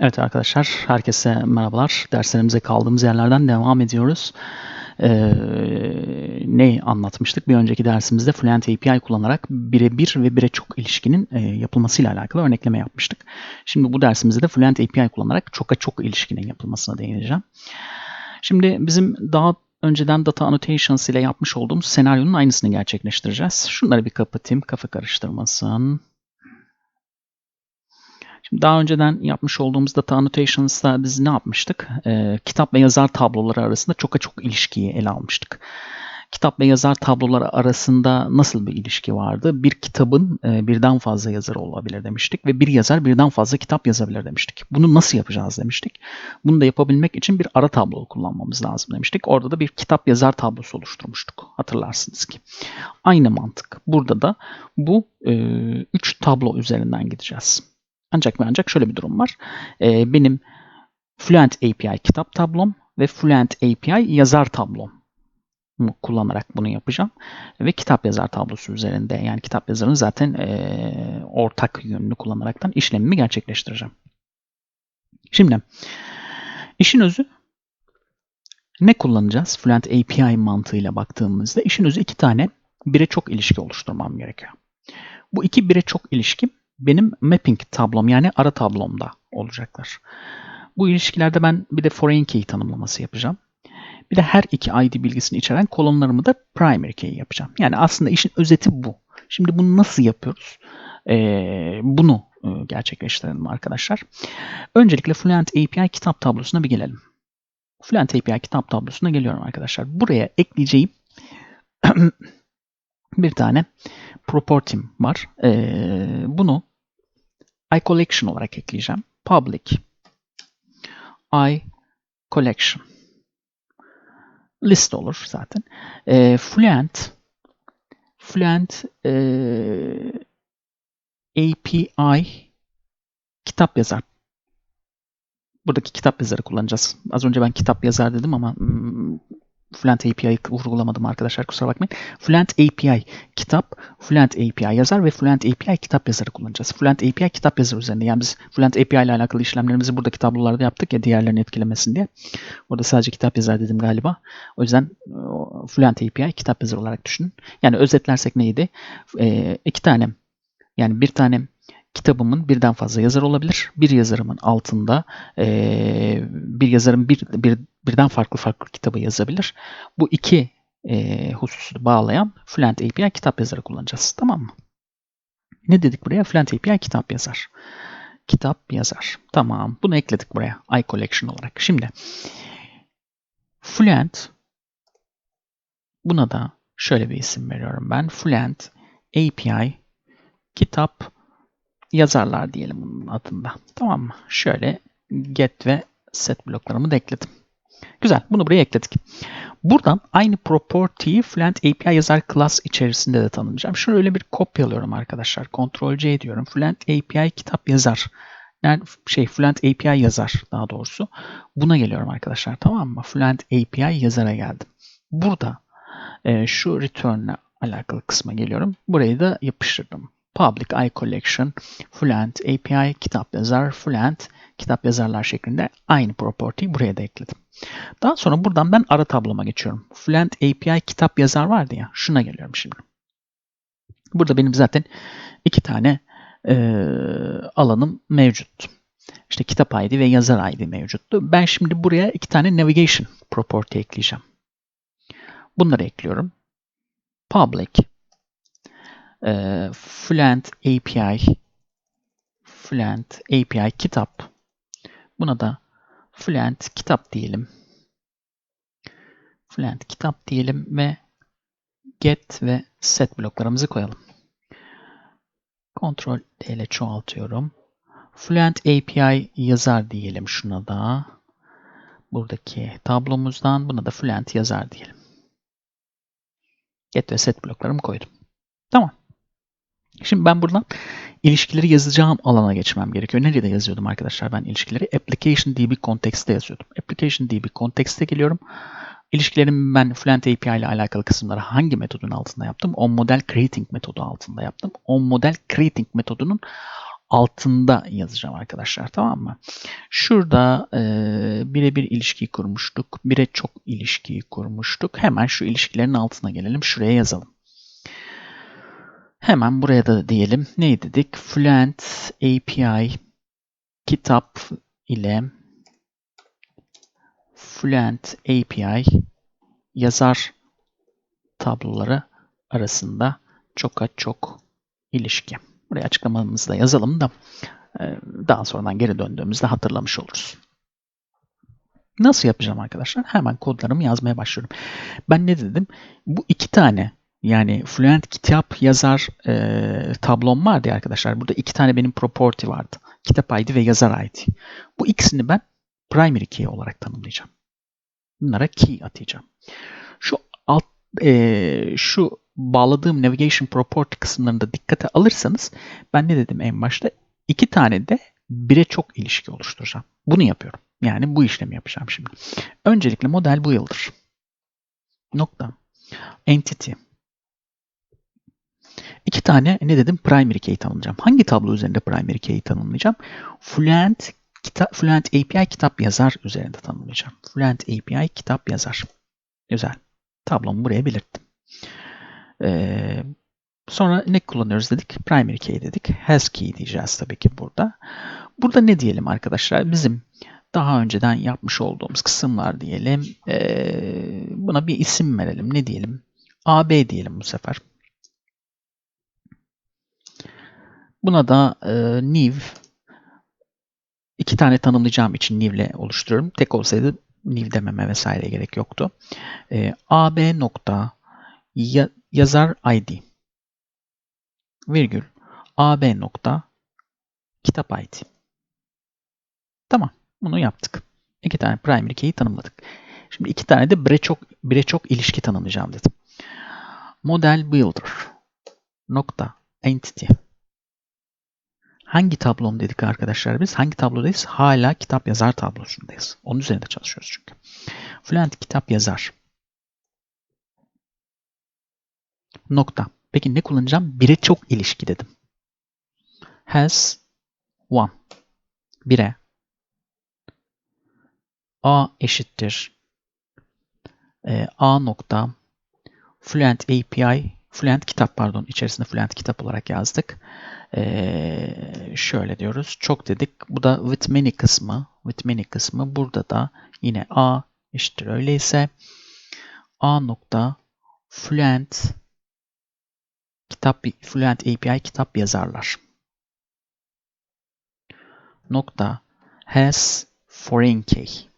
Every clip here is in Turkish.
Evet arkadaşlar, herkese merhabalar. Derslerimize kaldığımız yerlerden devam ediyoruz. Ee, ne anlatmıştık? Bir önceki dersimizde Fluent API kullanarak birebir ve bire çok ilişkinin e, yapılmasıyla alakalı örnekleme yapmıştık. Şimdi bu dersimizde de Fluent API kullanarak çoka çok ilişkinin yapılmasına değineceğim. Şimdi bizim daha önceden data annotations ile yapmış olduğumuz senaryonun aynısını gerçekleştireceğiz. Şunları bir kapatayım, kafa karıştırmasın. Şimdi daha önceden yapmış olduğumuz data annotations'ta biz ne yapmıştık? Ee, kitap ve yazar tabloları arasında çok çok ilişkiyi ele almıştık. Kitap ve yazar tabloları arasında nasıl bir ilişki vardı? Bir kitabın e, birden fazla yazarı olabilir demiştik ve bir yazar birden fazla kitap yazabilir demiştik. Bunu nasıl yapacağız demiştik. Bunu da yapabilmek için bir ara tablo kullanmamız lazım demiştik. Orada da bir kitap yazar tablosu oluşturmuştuk. Hatırlarsınız ki. Aynı mantık. Burada da bu e, üç tablo üzerinden gideceğiz. Ancak ve ancak şöyle bir durum var. E, benim Fluent API kitap tablom ve Fluent API yazar tablom kullanarak bunu yapacağım. Ve kitap yazar tablosu üzerinde yani kitap yazarının zaten e, ortak yönünü kullanaraktan işlemimi gerçekleştireceğim. Şimdi işin özü ne kullanacağız? Fluent API mantığıyla baktığımızda işin özü iki tane bire çok ilişki oluşturmam gerekiyor. Bu iki bire çok ilişki benim mapping tablom yani ara tablomda olacaklar. Bu ilişkilerde ben bir de foreign key tanımlaması yapacağım. Bir de her iki ID bilgisini içeren kolonlarımı da primary key yapacağım. Yani aslında işin özeti bu. Şimdi bunu nasıl yapıyoruz? Ee, bunu e, gerçekleştirelim arkadaşlar. Öncelikle Fluent API kitap tablosuna bir gelelim. Fluent API kitap tablosuna geliyorum arkadaşlar. Buraya ekleyeceğim bir tane property'm var. Ee, bunu iCollection olarak ekleyeceğim. Public iCollection list olur zaten. E, Fluent Fluent e, API kitap yazar. Buradaki kitap yazarı kullanacağız. Az önce ben kitap yazar dedim ama hmm, Fluent API'yi vurgulamadım arkadaşlar kusura bakmayın. Fluent API kitap, Fluent API yazar ve Fluent API kitap yazarı kullanacağız. Fluent API kitap yazarı üzerinde. Yani biz Fluent API ile alakalı işlemlerimizi buradaki tablolarda yaptık ya diğerlerini etkilemesin diye. Orada sadece kitap yazar dedim galiba. O yüzden Fluent API kitap yazarı olarak düşünün. Yani özetlersek neydi? Ee, iki tane yani bir tane kitabımın birden fazla yazar olabilir. Bir yazarımın altında e, bir yazarın bir, bir birden farklı farklı kitabı yazabilir. Bu iki e, hususu bağlayan Fluent API kitap yazarı kullanacağız. Tamam mı? Ne dedik buraya? Fluent API kitap yazar. Kitap yazar. Tamam. Bunu ekledik buraya. iCollection olarak. Şimdi Fluent buna da şöyle bir isim veriyorum ben. Fluent API kitap yazarlar diyelim bunun adında. Tamam mı? Şöyle get ve set bloklarımı da ekledim. Güzel. Bunu buraya ekledik. Buradan aynı property'yi Fluent API yazar class içerisinde de tanımlayacağım. Şunu öyle bir kopyalıyorum arkadaşlar. Ctrl C diyorum. Fluent API kitap yazar. Yani şey Fluent API yazar daha doğrusu. Buna geliyorum arkadaşlar. Tamam mı? Fluent API yazara geldim. Burada e, şu return'le alakalı kısma geliyorum. Burayı da yapıştırdım. Public I Collection, Fluent API kitap yazar, Fluent kitap yazarlar şeklinde aynı property buraya da ekledim. Daha sonra buradan ben ara tabloma geçiyorum. Fluent API kitap yazar vardı ya. Şuna geliyorum şimdi. Burada benim zaten iki tane e, alanım mevcut. İşte kitap ID ve yazar ID mevcuttu. Ben şimdi buraya iki tane navigation property ekleyeceğim. Bunları ekliyorum. Public e, Fluent API Fluent API kitap buna da Fluent kitap diyelim. Fluent kitap diyelim ve get ve set bloklarımızı koyalım. Ctrl D ile çoğaltıyorum. Fluent API yazar diyelim şuna da. Buradaki tablomuzdan buna da Fluent yazar diyelim. Get ve set bloklarımı koydum. Tamam. Şimdi ben buradan ilişkileri yazacağım alana geçmem gerekiyor. Nerede yazıyordum arkadaşlar ben ilişkileri? Application DB Context'te yazıyordum. Application DB Context'te geliyorum. İlişkilerimi ben Fluent API ile alakalı kısımları hangi metodun altında yaptım? On Model Creating metodu altında yaptım. On Model Creating metodunun altında yazacağım arkadaşlar tamam mı? Şurada e, birebir ilişkiyi kurmuştuk. Bire çok ilişkiyi kurmuştuk. Hemen şu ilişkilerin altına gelelim. Şuraya yazalım. Hemen buraya da diyelim. Ne dedik? Fluent API kitap ile Fluent API yazar tabloları arasında çok çok ilişki. Buraya açıklamamızı da yazalım da e, daha sonradan geri döndüğümüzde hatırlamış oluruz. Nasıl yapacağım arkadaşlar? Hemen kodlarımı yazmaya başlıyorum. Ben ne dedim? Bu iki tane yani Fluent kitap yazar e, tablom vardı arkadaşlar. Burada iki tane benim property vardı. Kitap ID ve yazar ID. Bu ikisini ben primary key olarak tanımlayacağım. Bunlara key atacağım. Şu alt e, şu bağladığım navigation property kısımlarında dikkate alırsanız ben ne dedim en başta? İki tane de bire çok ilişki oluşturacağım. Bunu yapıyorum. Yani bu işlemi yapacağım şimdi. Öncelikle model bu yıldır. Nokta. Entity. İki tane ne dedim? Primary key tanımlayacağım. Hangi tablo üzerinde primary key tanımlayacağım? Fluent, kita, Fluent API kitap yazar üzerinde tanımlayacağım. Fluent API kitap yazar. Güzel. Tablomu buraya belirttim. Ee, sonra ne kullanıyoruz dedik? Primary key dedik. Has key diyeceğiz tabii ki burada. Burada ne diyelim arkadaşlar? Bizim daha önceden yapmış olduğumuz kısımlar diyelim. Ee, buna bir isim verelim. Ne diyelim? AB diyelim bu sefer. Buna da e, new iki tane tanımlayacağım için new ile oluşturuyorum. Tek olsaydı new dememe vesaire gerek yoktu. E, AB nokta ya, yazar ID virgül AB nokta kitap ID. Tamam. Bunu yaptık. İki tane primary key'i tanımladık. Şimdi iki tane de bire çok, bire çok ilişki tanımlayacağım dedim. Model builder nokta entity Hangi tablom dedik arkadaşlar biz? Hangi tablodayız? Hala kitap yazar tablosundayız. Onun üzerinde çalışıyoruz çünkü. Fluent kitap yazar. Nokta. Peki ne kullanacağım? Bire çok ilişki dedim. Has one. Bire. A eşittir. E, A nokta. Fluent API. Fluent kitap pardon. içerisinde Fluent kitap olarak yazdık. Ee, şöyle diyoruz. Çok dedik. Bu da with many kısmı. With many kısmı. Burada da yine A eşittir öyleyse A nokta Fluent kitap Fluent API kitap yazarlar. Nokta has foreign key.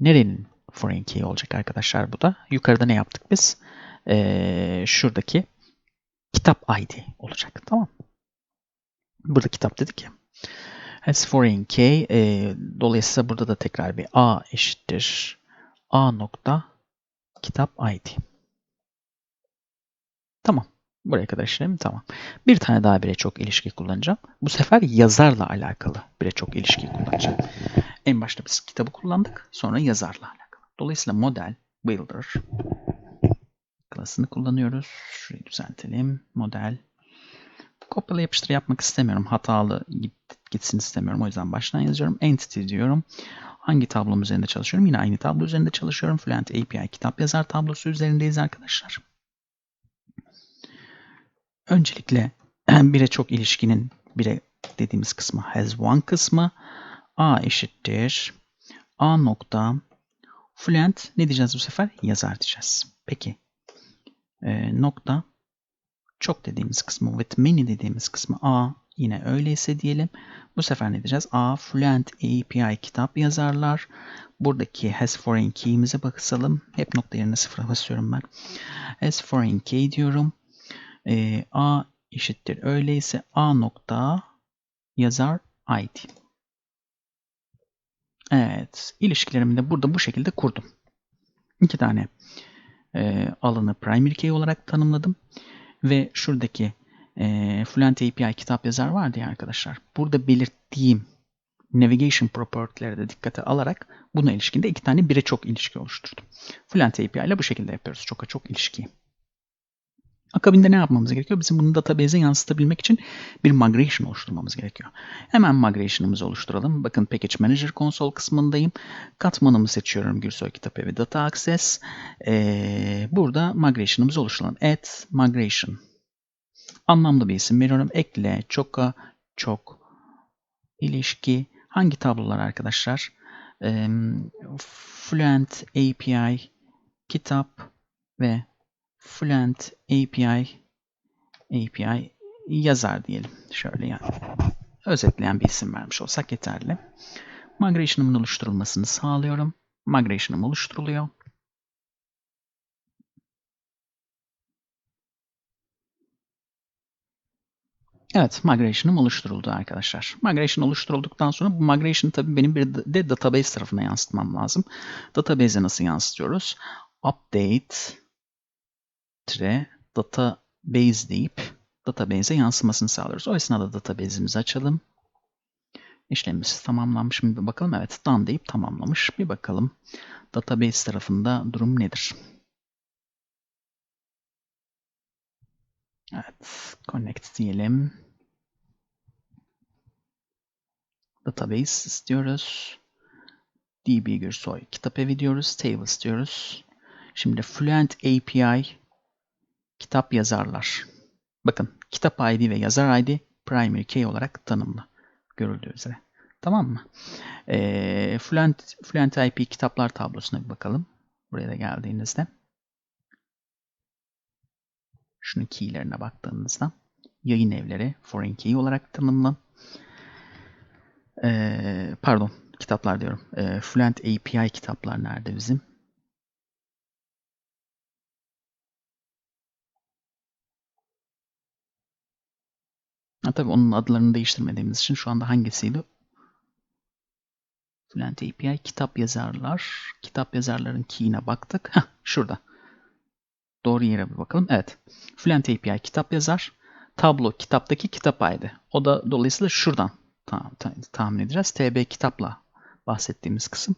Nerenin foreign key olacak arkadaşlar bu da? Yukarıda ne yaptık biz? Ee, şuradaki kitap ID olacak. Tamam Burada kitap dedik ya. Has foreign key. E, dolayısıyla burada da tekrar bir A eşittir. A nokta kitap ID. Tamam. Buraya kadar işlem tamam. Bir tane daha bire çok ilişki kullanacağım. Bu sefer yazarla alakalı bire çok ilişki kullanacağım. En başta biz kitabı kullandık. Sonra yazarla alakalı. Dolayısıyla model, builder klasını kullanıyoruz. Şurayı düzeltelim. Model. Kopyala yapıştır yapmak istemiyorum. Hatalı gitsin istemiyorum. O yüzden baştan yazıyorum. Entity diyorum. Hangi tablom üzerinde çalışıyorum? Yine aynı tablo üzerinde çalışıyorum. Fluent API kitap yazar tablosu üzerindeyiz arkadaşlar. Öncelikle bire çok ilişkinin bire dediğimiz kısmı has one kısmı a eşittir a nokta fluent ne diyeceğiz bu sefer? Yazar diyeceğiz. Peki e, nokta çok dediğimiz kısmı with many dediğimiz kısmı a yine öyleyse diyelim. Bu sefer ne diyeceğiz? A Fluent API kitap yazarlar. Buradaki has foreign key'imize bakalım. Hep nokta yerine sıfıra basıyorum ben. Has foreign key diyorum. E, a eşittir öyleyse a nokta yazar id. Evet. ilişkilerimi de burada bu şekilde kurdum. İki tane e, alanı primary key olarak tanımladım. Ve şuradaki e, Fluent API kitap yazar vardı ya arkadaşlar. Burada belirttiğim navigation property'leri de dikkate alarak buna ilişkinde iki tane bire çok ilişki oluşturdum. Fluent API ile bu şekilde yapıyoruz. Çok çok ilişkiyi. Akabinde ne yapmamız gerekiyor? Bizim bunu database'e yansıtabilmek için bir migration oluşturmamız gerekiyor. Hemen migration'ımızı oluşturalım. Bakın Package Manager konsol kısmındayım. Katmanımı seçiyorum Gürsoy Kitap Evi Data Access. Ee, burada migration'ımızı oluşturalım. Add Migration. Anlamlı bir isim veriyorum. Ekle, çoka, çok, ilişki. Hangi tablolar arkadaşlar? Ee, Fluent API, kitap ve Fluent API API yazar diyelim. Şöyle yani özetleyen bir isim vermiş olsak yeterli. Migration'ımın oluşturulmasını sağlıyorum. Migration'ım oluşturuluyor. Evet, migration'ım oluşturuldu arkadaşlar. Migration oluşturulduktan sonra bu migration tabii benim bir de database tarafına yansıtmam lazım. Database'e nasıl yansıtıyoruz? Update tre database deyip database'e yansımasını sağlıyoruz. O esnada database'imizi açalım. İşlemimiz tamamlanmış mı bir bakalım. Evet, done deyip tamamlamış. Bir bakalım database tarafında durum nedir? Evet, connect diyelim. Database istiyoruz. DB Gürsoy kitap evi diyoruz. Tables diyoruz. Şimdi Fluent API kitap yazarlar. Bakın kitap ID ve yazar ID primary key olarak tanımlı. Görüldüğü üzere. Tamam mı? E, Fluent, Fluent IP kitaplar tablosuna bir bakalım. Buraya da geldiğinizde. Şunun keylerine baktığınızda yayın evleri foreign key olarak tanımlı. E, pardon kitaplar diyorum. E, Fluent API kitaplar nerede bizim? Ha, tabii onun adlarını değiştirmediğimiz için şu anda hangisiydi? Fluent API kitap yazarlar. Kitap yazarların key'ine baktık. Heh, şurada. Doğru yere bir bakalım. Evet. Fluent API kitap yazar. Tablo kitaptaki kitap ID. O da dolayısıyla şuradan ta ta tahmin edeceğiz. TB kitapla bahsettiğimiz kısım.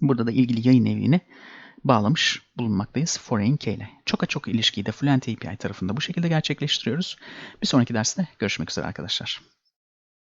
Burada da ilgili yayın evini bağlamış bulunmaktayız Foreign Key ile. Çok çok ilişkiyi de Fluent API tarafında bu şekilde gerçekleştiriyoruz. Bir sonraki derste görüşmek üzere arkadaşlar.